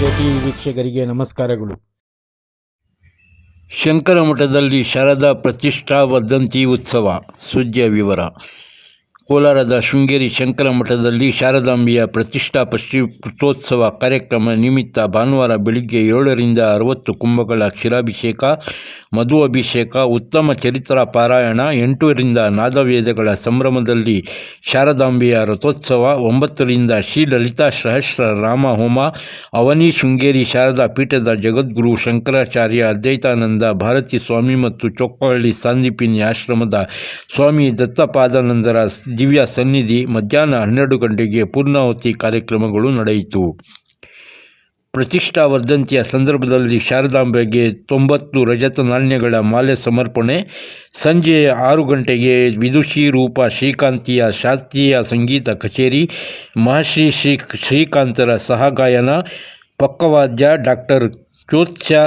TV ವೀಕ್ಷಕರಿಗೆ ನಮಸ್ಕಾರಗಳು. ಶಂಕರ ಮಠದಲ್ಲಿ ಶಾರದಾ ಪ್ರತಿಷ್ಠಾ ವದಂತಿ ಉತ್ಸವ. ಸುದ್ದಿಯ ವಿವರ. ಕೋಲಾರದ ಶೃಂಗೇರಿ ಶಂಕರ ಮಠದಲ್ಲಿ ಶಾರದಾಂಬೆಯ ಪ್ರತಿಷ್ಠಾ ಪುತ್ರೋತ್ಸವ ಕಾರ್ಯಕ್ರಮ ನಿಮಿತ್ತ ಭಾನುವಾರ ಬೆಳಿಗ್ಗೆ ಏಳರಿಂದ ಅರವತ್ತು ಕುಂಭಗಳ ಕ್ಷೀರಾಭಿಷೇಕ ಮಧು ಅಭಿಷೇಕ ಉತ್ತಮ ಚರಿತ್ರ ಪಾರಾಯಣ ಎಂಟರಿಂದ ನಾದವೇದಗಳ ಸಂಭ್ರಮದಲ್ಲಿ ಶಾರದಾಂಬೆಯ ರಥೋತ್ಸವ ಒಂಬತ್ತರಿಂದ ಶ್ರೀ ಲಲಿತಾ ಸಹಸ್ರ ರಾಮ ಹೋಮ, ಅವನಿ ಶೃಂಗೇರಿ ಶಾರದಾ ಪೀಠದ ಜಗದ್ಗುರು ಶಂಕರಾಚಾರ್ಯ ಅದ್ವೈತಾನಂದ ಭಾರತಿ ಸ್ವಾಮಿ ಮತ್ತು ಚೊಕ್ಕಹಳ್ಳಿ ಸಾಂದಿಪಿನಿ ಆಶ್ರಮದ ಸ್ವಾಮಿ ದತ್ತಪಾದಾನಂದರ ದಿವ್ಯ ಸನ್ನಿಧಿ ಮಧ್ಯಾಹ್ನ ಹನ್ನೆರಡು ಗಂಟೆಗೆ ಪೂರ್ಣಾಹುತಿ ಕಾರ್ಯಕ್ರಮಗಳು ನಡೆಯಿತು. ಪ್ರತಿಷ್ಠಾ ವರ್ಧಂತಿಯ ಸಂದರ್ಭದಲ್ಲಿ ಶಾರದಾಂಬೆಗೆ ತೊಂಬತ್ತು ರಜತ ನಾಣ್ಯಗಳ ಮಾಲೆ ಸಮರ್ಪಣೆ. ಸಂಜೆ ಆರು ಗಂಟೆಗೆ ವಿದುಷಿ ರೂಪ ಶ್ರೀಕಾಂತಿಯ ಶಾಸ್ತ್ರೀಯ ಸಂಗೀತ ಕಚೇರಿ. ಮಹರ್ಷಿ ಶ್ರೀ ಶ್ರೀಕಾಂತರ ಸಹಗಾಯನ ಪಕ್ಕವಾದ್ಯ ಡಾಕ್ಟರ್ ಚೋತ್ಸ್ಯ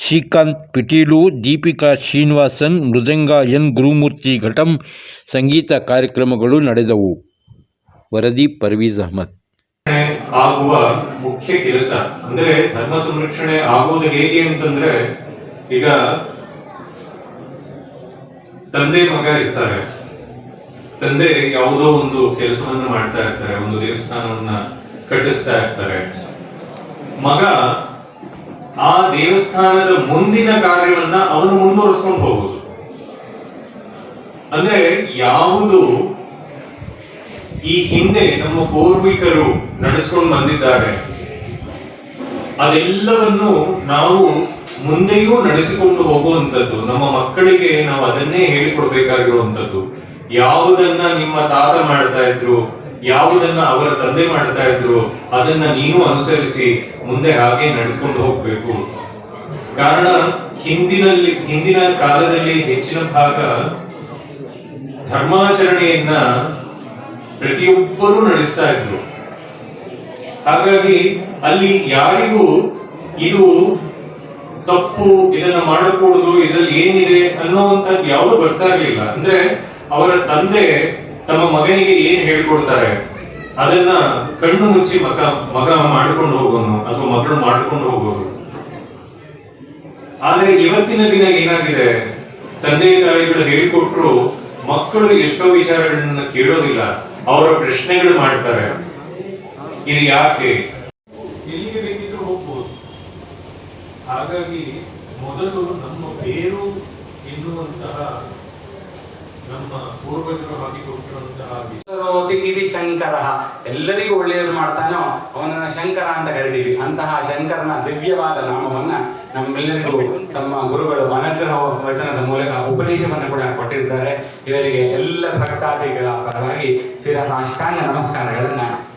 ಶ್ರೀಕಾಂತ್ ಪಿಟೀಲು, ದೀಪಿಕಾ ಶ್ರೀನಿವಾಸನ್, ಮೃದಂಗ ಎನ್. ಗುರುಮೂರ್ತಿ ಘಟಂ. ಸಂಗೀತ ಕಾರ್ಯಕ್ರಮಗಳು ನಡೆದವು. ವರದಿ ಪರ್ವೀಜ್ ಅಹಮದ್. ಆಗುವ ಮುಖ್ಯ ಕೆಲಸ. ಅಂದ್ರೆ ಧರ್ಮ ಸಂರಕ್ಷಣೆ ಆಗೋದು ಹೇಗೆ ಅಂತಂದ್ರೆ, ಈಗ ತಂದೆ ಮಗ ಇರ್ತಾರೆ. ತಂದೆ ಯಾವುದೋ ಒಂದು ಕೆಲಸವನ್ನು ಮಾಡ್ತಾ ಇರ್ತಾರೆ, ಒಂದು ದೇವಸ್ಥಾನವನ್ನ ಕಟ್ಟಿಸ್ತಾ ಇರ್ತಾರೆ. ಮಗ ಆ ದೇವಸ್ಥಾನದ ಮುಂದಿನ ಕಾರ್ಯವನ್ನ ಅವನು ಮುಂದುವರಿಸ್ಕೊಂಡು ಹೋಗುದು. ಅಂದ್ರೆ ಯಾವುದು ಈ ಹಿಂದೆ ನಮ್ಮ ಪೂರ್ವಿಕರು ನಡೆಸ್ಕೊಂಡು ಬಂದಿದ್ದಾರೆ. ಅದೆಲ್ಲವನ್ನು ನಾವು ಮುಂದೆಯೂ ನಡೆಸಿಕೊಂಡು ಹೋಗುವಂಥದ್ದು, ನಮ್ಮ ಮಕ್ಕಳಿಗೆ ನಾವು ಅದನ್ನೇ ಹೇಳಿಕೊಡ್ಬೇಕಾಗಿರುವಂಥದ್ದು. ಯಾವುದನ್ನ ನಿಮ್ಮ ತಾತ ಮಾಡ್ತಾ ಇದ್ರು, ಯಾವುದನ್ನ ಅವರ ತಂದೆ ಮಾಡ್ತಾ ಇದ್ರು, ಅದನ್ನ ನೀವು ಅನುಸರಿಸಿ ಮುಂದೆ ಹಾಗೆ ನಡ್ಕೊಂಡು ಹೋಗ್ಬೇಕು. ಕಾರಣ, ಹಿಂದಿನಲ್ಲಿ, ಹಿಂದಿನ ಕಾಲದಲ್ಲಿ ಹೆಚ್ಚಿನ ಭಾಗ ಧರ್ಮಾಚರಣೆಯನ್ನ ಪ್ರತಿಯೊಬ್ಬರೂ ನಡೆಸ್ತಾ ಇದ್ರು. ಹಾಗಾಗಿ ಅಲ್ಲಿ ಯಾರಿಗೂ ಇದು ತಪ್ಪು, ಇದನ್ನ ಮಾಡಕೂಡದು, ಇದರಲ್ಲಿ ಏನಿದೆ ಅನ್ನೋವಂಥದ್ದು ಯಾವುದು ಬರ್ತಾ ಇರ್ಲಿಲ್ಲ. ಅಂದ್ರೆ ಅವರ ತಂದೆ ತಮ್ಮ ಮಗನಿಗೆ ಏನ್ ಹೇಳ್ಕೊಡ್ತಾರೆ? ಅದನ್ನ ಕಣ್ಣು ಮುಚ್ಚಿ ಮಗ ಮಗ ಮಾಡಿಕೊಂಡು ಹೋಗೋನು, ಅಥವಾ ಮಗಳು ಮಾಡಿಕೊಂಡು ಹೋಗೋದು. ಆದ್ರೆ ಇವತ್ತಿನ ದಿನ ಏನಾಗಿದೆ? ತಂದೆ ತಾಯಿಗಳು ಹೇಳಿಕೊಟ್ರು, ಮಕ್ಕಳು ಎಷ್ಟೋ ವಿಚಾರಗಳನ್ನ ಕೇಳೋದಿಲ್ಲ. ಅವರ ಪ್ರಶ್ನೆಗಳು ಮಾಡ್ತಾರೆ. ಇದು ಯಾಕೆ? ಎಲ್ಲಿಗೆ ಬೇಕಿದ್ರು ಹೋಗ್ಬೋದು. ಹಾಗಾಗಿ ಮೊದಲು ನಮ್ಮ ಬೇರು ಎನ್ನುವಂತಹ ನಮ್ಮ ಪೂರ್ವಜರು ಹಾಕಿಕೊಟ್ಟಿರುವಂತಹ ಇತಿ ಶಂಕರ ಎಲ್ಲರಿಗೂ ಒಳ್ಳೆಯದು ಮಾಡ್ತಾನೋ ಅವನನ್ನ ಶಂಕರ ಅಂತ ಕರಿತೀವಿ. ಅಂತಹ ಶಂಕರನ ದಿವ್ಯವಾದ ನಾಮವನ್ನ ನಮ್ಮೆಲ್ಲರಿಗೂ ತಮ್ಮ ಗುರುಗಳು ಅನುಗ್ರಹ ವಚನದ ಮೂಲಕ ಉಪದೇಶವನ್ನು ಕೂಡ ಕೊಟ್ಟಿದ್ದಾರೆ ಇವರಿಗೆ ಎಲ್ಲ ಭಕ್ತಾದಿಗಳ ಪರವಾಗಿ ಶ್ರೀರ ಸಾಷ್ಟಾಂಗ ನಮಸ್ಕಾರಗಳನ್ನ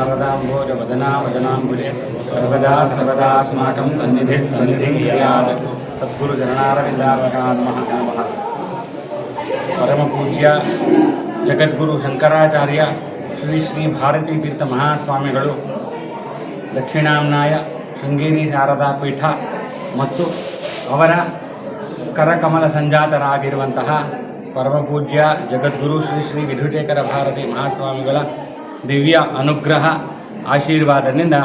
ಶಾರದಾ ಶಾರದಾಂಬೋಜ ವದನಾ ವದನಾಂಬುಜೆ ಸರ್ವದಾ ಸರ್ವದಾ अस्माकं सन्निधिः सन्निधिं क्रियात् ಸದ್ಗುರು ಚರಣಾರವಿಂದಾವಕಾನ್ಮಃ ನಮಃ ಪರಮ ಪೂಜ್ಯ ಜಗದ್ಗುರು ಶಂಕರಾಚಾರ್ಯ ಶ್ರೀ ಶ್ರೀ ಭಾರತೀ ತೀರ್ಥ ಮಹಾಸ್ವಾಮಿಗಳು ದಕ್ಷಿಣಾಮ್ನಾಯ ಶೃಂಗೇರಿ ಶಾರದಾ ಪೀಠ ಮತ್ತು ಅವರ ಕರಕಮಲ ಸಂಜಾತರಾಗಿರುವಂತಹ ಪರಮ ಪೂಜ್ಯ ಜಗದ್ಗುರು ಶ್ರೀ ಶ್ರೀ ವಿಧುಶೇಖರ ಭಾರತಿ ಮಹಾಸ್ವಾಮಿಗಳ ದಿವ್ಯ ಅನುಗ್ರಹ ಆಶೀರ್ವಾದದಿಂದ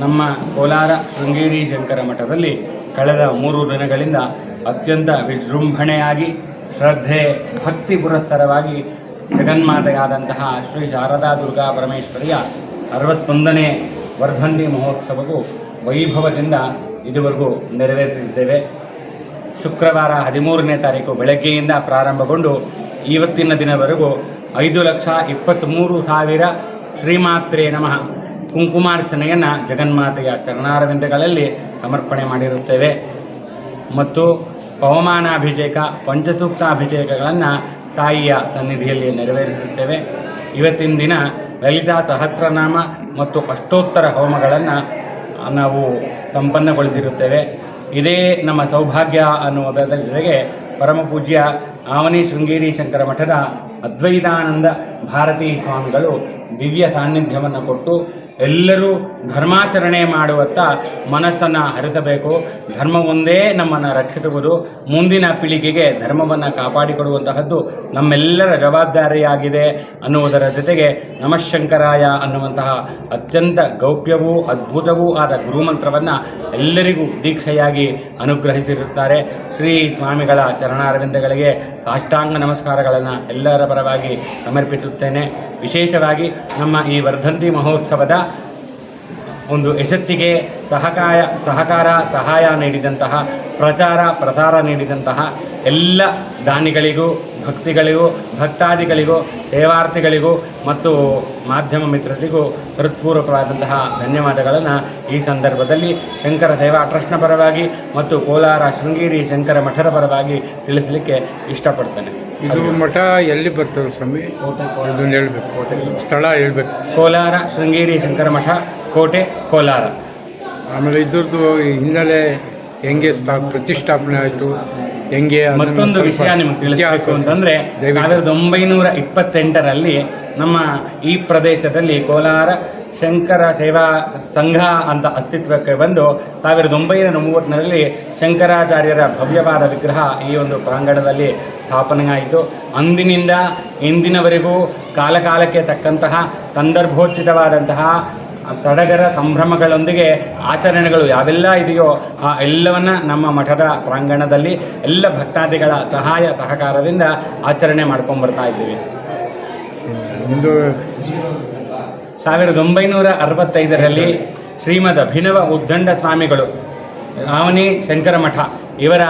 ನಮ್ಮ ಕೋಲಾರ ಶೃಂಗೇರಿ ಶಂಕರ ಮಠದಲ್ಲಿ ಕಳೆದ ಮೂರು ದಿನಗಳಿಂದ ಅತ್ಯಂತ ವಿಜೃಂಭಣೆಯಾಗಿ, ಶ್ರದ್ಧೆ, ಭಕ್ತಿ ಪುರಸ್ಸರವಾಗಿ ಜಗನ್ಮಾತೆಯಾದಂತಹ ಶ್ರೀ ಶಾರದಾ ದುರ್ಗಾ ಪರಮೇಶ್ವರಿಯ ಅರವತ್ತೊಂದನೇ ವರ್ಧಂತಿ ಮಹೋತ್ಸವವು ವೈಭವದಿಂದ ಇದುವರೆಗೂ ನೆರವೇರಿಸಿದ್ದೇವೆ ಶುಕ್ರವಾರ ಹದಿಮೂರನೇ ತಾರೀಕು ಬೆಳಗ್ಗೆಯಿಂದ ಪ್ರಾರಂಭಗೊಂಡು, ಇವತ್ತಿನ ದಿನವರೆಗೂ ಐದು ಲಕ್ಷ ಇಪ್ಪತ್ತ್ಮೂರು ಸಾವಿರ ಶ್ರೀಮಾತ್ರೇ ನಮಃ. ಕುಂಕುಮಾರ್ಚನೆಯನ್ನು ಜಗನ್ಮಾತೆಯ ಚರಣಾರವಿಂದಗಳಲ್ಲಿ ಸಮರ್ಪಣೆ ಮಾಡಿರುತ್ತೇವೆ. ಮತ್ತು ಪವಮಾನಾಭಿಷೇಕ ಪಂಚಸೂಕ್ತಾಭಿಷೇಕಗಳನ್ನು ತಾಯಿಯ ಸನ್ನಿಧಿಯಲ್ಲಿ ನೆರವೇರಿಸುತ್ತೇವೆ. ಇವತ್ತಿನ ದಿನ ಲಲಿತಾ ಸಹಸ್ರನಾಮ ಮತ್ತು ಅಷ್ಟೋತ್ತರ ಹೋಮಗಳನ್ನು ನಾವು ಸಂಪನ್ನಗೊಳಿಸಿರುತ್ತೇವೆ. ಇದೇ ನಮ್ಮ ಸೌಭಾಗ್ಯ ಅನ್ನುವುದರ ಜೊತೆಗೆ ಪರಮ ಪೂಜ್ಯ ಆವನಿ ಶೃಂಗೇರಿ ಶಂಕರ ಮಠದ ಅದ್ವೈತಾನಂದ ಭಾರತೀ ಸ್ವಾಮಿಗಳು ದಿವ್ಯ ಸಾನ್ನಿಧ್ಯವನ್ನು ಕೊಟ್ಟು ಎಲ್ಲರೂ ಧರ್ಮಾಚರಣೆ ಮಾಡುವತ್ತ ಮನಸ್ಸನ್ನು ಹರಿಸಬೇಕು. ಧರ್ಮ ಒಂದೇ ನಮ್ಮನ್ನು ರಕ್ಷಿಸುವುದು. ಮುಂದಿನ ಪೀಳಿಗೆಗೆ ಧರ್ಮವನ್ನು ಕಾಪಾಡಿಕೊಡುವಂತಹದ್ದು ನಮ್ಮೆಲ್ಲರ ಜವಾಬ್ದಾರಿಯಾಗಿದೆ ಅನ್ನುವುದರ ಜೊತೆಗೆ ನಮಶಂಕರಾಯ ಅನ್ನುವಂತಹ ಅತ್ಯಂತ ಗೌಪ್ಯವೂ ಅದ್ಭುತವೂ ಆದ ಗುರುಮಂತ್ರವನ್ನು ಎಲ್ಲರಿಗೂ ದೀಕ್ಷೆಯಾಗಿ ಅನುಗ್ರಹಿಸಿರುತ್ತಾರೆ. ಶ್ರೀ ಸ್ವಾಮಿಗಳ ಚರಣಾರವಿಂದಗಳಿಗೆ ಸಾಷ್ಟಾಂಗ ನಮಸ್ಕಾರಗಳನ್ನು ಎಲ್ಲರ ಪರವಾಗಿ ಸಮರ್ಪಿಸುತ್ತೇನೆ. ವಿಶೇಷವಾಗಿ ನಮ್ಮ ಈ ವರ್ಧಂತಿ ಮಹೋತ್ಸವದ ಒಂದು ಯಶಸ್ಸಿಗೆ ಸಹಕಾಯ ಸಹಕಾರ ಸಹಾಯ ನೀಡಿದಂತಹ ಪ್ರಚಾರ ಪ್ರಸಾರ ನೀಡಿದಂತಹ ಎಲ್ಲ ದಾನಿಗಳಿಗೂ ಭಕ್ತಿಗಳಿಗೂ ಭಕ್ತಾದಿಗಳಿಗೂ ಸೇವಾರ್ಥಿಗಳಿಗೂ ಮತ್ತು ಮಾಧ್ಯಮ ಮಿತ್ರರಿಗೂ ಹೃತ್ಪೂರ್ವಕವಾದಂತಹ ಧನ್ಯವಾದಗಳನ್ನು ಈ ಸಂದರ್ಭದಲ್ಲಿ ಶಂಕರ ಸೇವಾ ಟ್ರಸ್ಟ್ನ ಪರವಾಗಿ ಮತ್ತು ಕೋಲಾರ ಶೃಂಗೇರಿ ಶಂಕರ ಮಠದ ಪರವಾಗಿ ತಿಳಿಸಲಿಕ್ಕೆ ಇಷ್ಟಪಡ್ತೇನೆ. ಇದು ಮಠ ಎಲ್ಲಿ ಬರ್ತದೆ ಸ್ವಾಮಿ? ಕೋಟೆ ಕೋಟೆ. ಹೇಳಬೇಕು. ಸ್ಥಳ ಹೇಳ್ಬೇಕು. ಕೋಲಾರ ಶೃಂಗೇರಿ ಶಂಕರ ಮಠ ಕೋಟೆ ಕೋಲಾರ ಆಮೇಲೆ ಇದ್ರದ್ದು ಹಿನ್ನೆಲೆ ಹೆಂಗೆ ಸ್ಥಾ ಪ್ರತಿಷ್ಠಾಪನೆ ಆಯಿತು ಹೆಂಗೆ ಮತ್ತೊಂದು ವಿಷಯ ನಿಮಗೆ ತಿಳಿಸಬೇಕು ಅಂತಂದರೆ. ಸಾವಿರದ ಒಂಬೈನೂರ ಇಪ್ಪತ್ತೆಂಟರಲ್ಲಿ ನಮ್ಮ ಈ ಪ್ರದೇಶದಲ್ಲಿ ಕೋಲಾರ ಶಂಕರ ಸೇವಾ ಸಂಘ ಅಂತ ಅಸ್ತಿತ್ವಕ್ಕೆ ಬಂದು ಸಾವಿರದ ಒಂಬೈನೂರ ಮೂವತ್ತರಲ್ಲಿ ಶಂಕರಾಚಾರ್ಯರ ಭವ್ಯವಾದ ವಿಗ್ರಹ ಈ ಒಂದು ಪ್ರಾಂಗಣದಲ್ಲಿ ಸ್ಥಾಪನೆಯಾಯಿತು ಅಂದಿನಿಂದ ಇಂದಿನವರೆಗೂ ಕಾಲಕಾಲಕ್ಕೆ ತಕ್ಕಂತಹ ಸಂದರ್ಭೋಚಿತವಾದಂತಹ ಸಡಗರ ಸಂಭ್ರಮಗಳೊಂದಿಗೆ ಆಚರಣೆಗಳು ಯಾವೆಲ್ಲ ಇದೆಯೋ ಆ ಎಲ್ಲವನ್ನ ನಮ್ಮ ಮಠದ ಪ್ರಾಂಗಣದಲ್ಲಿ ಎಲ್ಲ ಭಕ್ತಾದಿಗಳ ಸಹಾಯ ಸಹಕಾರದಿಂದ ಆಚರಣೆ ಮಾಡ್ಕೊಂಡು ಬರ್ತಾ ಇದ್ದೀವಿ. ಒಂದು ಸಾವಿರದ ಒಂಬೈನೂರ ಅರವತ್ತೈದರಲ್ಲಿ ಶ್ರೀಮದ್ ಅಭಿನವ ಉದ್ದಂಡ ಸ್ವಾಮಿಗಳು ಆವನಿ ಶಂಕರ ಮಠ ಇವರ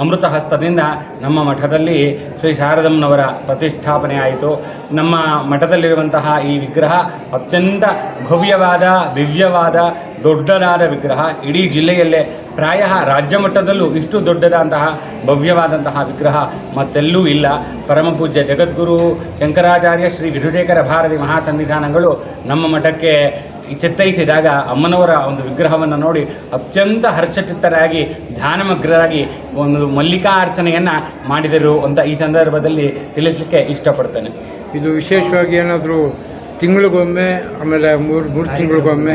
ಅಮೃತ ಹಸ್ತದಿಂದ ನಮ್ಮ ಮಠದಲ್ಲಿ ಶ್ರೀ ಶಾರದಮ್ಮನವರ ಪ್ರತಿಷ್ಠಾಪನೆ ಆಯಿತು. ನಮ್ಮ ಮಠದಲ್ಲಿರುವಂತಹ ಈ ವಿಗ್ರಹ ಅತ್ಯಂತ ಭವ್ಯವಾದ, ದಿವ್ಯವಾದ, ದೊಡ್ಡದಾದ ವಿಗ್ರಹ. ಇಡೀ ಜಿಲ್ಲೆಯಲ್ಲೇ ಪ್ರಾಯ ರಾಜ್ಯ ಮಟ್ಟದಲ್ಲೂ ಇಷ್ಟು ದೊಡ್ಡದಾದಂತಹ, ಭವ್ಯವಾದಂತಹ ವಿಗ್ರಹ ಮತ್ತೆಲ್ಲೂ ಇಲ್ಲ. ಪರಮಪೂಜ್ಯ ಜಗದ್ಗುರು ಶಂಕರಾಚಾರ್ಯ ಶ್ರೀ ವಿಧುಶೇಖರ ಭಾರತಿ ಮಹಾಸನ್ನಿಧಾನಗಳು ನಮ್ಮ ಮಠಕ್ಕೆ ಚಿತ್ತೈಸಿದಾಗ ಅಮ್ಮನವರ ಒಂದು ವಿಗ್ರಹವನ್ನು ನೋಡಿ ಅತ್ಯಂತ ಹರ್ಷಚಿತ್ತರಾಗಿ ಧ್ಯಾನಮಗ್ನರಾಗಿ ಒಂದು ಮಲ್ಲಿಕಾ ಅರ್ಚನೆಯನ್ನು ಮಾಡಿದರು ಅಂತ ಈ ಸಂದರ್ಭದಲ್ಲಿ ತಿಳಿಸಲಿಕ್ಕೆ ಇಷ್ಟಪಡ್ತೇನೆ. ಇದು ವಿಶೇಷವಾಗಿ ಏನಾದರೂ ತಿಂಗಳಿಗೊಮ್ಮೆ ಆಮೇಲೆ ಮೂರು ಮೂರು ತಿಂಗಳಿಗೊಮ್ಮೆ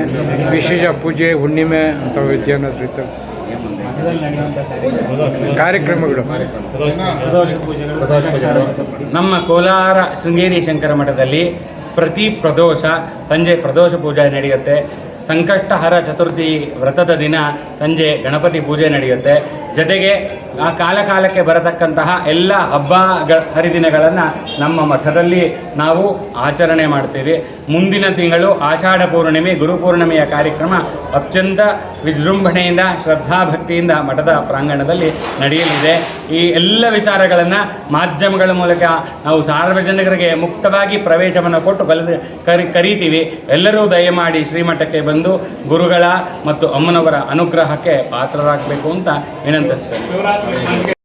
ವಿಶೇಷ ಪೂಜೆ ಹುಣ್ಣಿಮೆ ಅಂತ ಏನಾದರೂ ಇತ್ತು ಕಾರ್ಯಕ್ರಮಗಳು. ನಮ್ಮ ಕೋಲಾರ ಶೃಂಗೇರಿ ಶಂಕರ ಮಠದಲ್ಲಿ ಪ್ರತಿ ಪ್ರದೋಷ ಸಂಜೆ ಪ್ರದೋಷ ಪೂಜೆ ನಡೆಯುತ್ತೆ. ಸಂಕಷ್ಟಹರ ಚತುರ್ಥಿ ವ್ರತದ ದಿನ ಸಂಜೆ ಗಣಪತಿ ಪೂಜೆ ನಡೆಯುತ್ತೆ. ಜೊತೆಗೆ ಆ ಕಾಲಕಾಲಕ್ಕೆ ಬರತಕ್ಕಂತಹ ಎಲ್ಲ ಹಬ್ಬ ಹರಿದಿನಗಳನ್ನು ನಮ್ಮ ಮಠದಲ್ಲಿ ನಾವು ಆಚರಣೆ ಮಾಡ್ತೀವಿ. ಮುಂದಿನ ತಿಂಗಳು ಆಷಾಢ ಪೂರ್ಣಿಮೆ ಗುರುಪೂರ್ಣಿಮೆಯ ಕಾರ್ಯಕ್ರಮ ಅತ್ಯಂತ ವಿಜೃಂಭಣೆಯಿಂದ, ಶ್ರದ್ಧಾಭಕ್ತಿಯಿಂದ ಮಠದ ಪ್ರಾಂಗಣದಲ್ಲಿ ನಡೆಯಲಿದೆ. ಈ ಎಲ್ಲ ವಿಚಾರಗಳನ್ನು ಮಾಧ್ಯಮಗಳ ಮೂಲಕ ನಾವು ಸಾರ್ವಜನಿಕರಿಗೆ ಮುಕ್ತವಾಗಿ ಪ್ರವೇಶವನ್ನು ಕೊಟ್ಟು ಕಲಿದು ಕರಿ ಕರೀತೀವಿ. ಎಲ್ಲರೂ ದಯಮಾಡಿ ಶ್ರೀಮಠಕ್ಕೆ ಬಂದು ಗುರುಗಳ ಮತ್ತು ಅಮ್ಮನವರ ಅನುಗ್ರಹಕ್ಕೆ ಪಾತ್ರರಾಗಬೇಕು ಅಂತ いたします。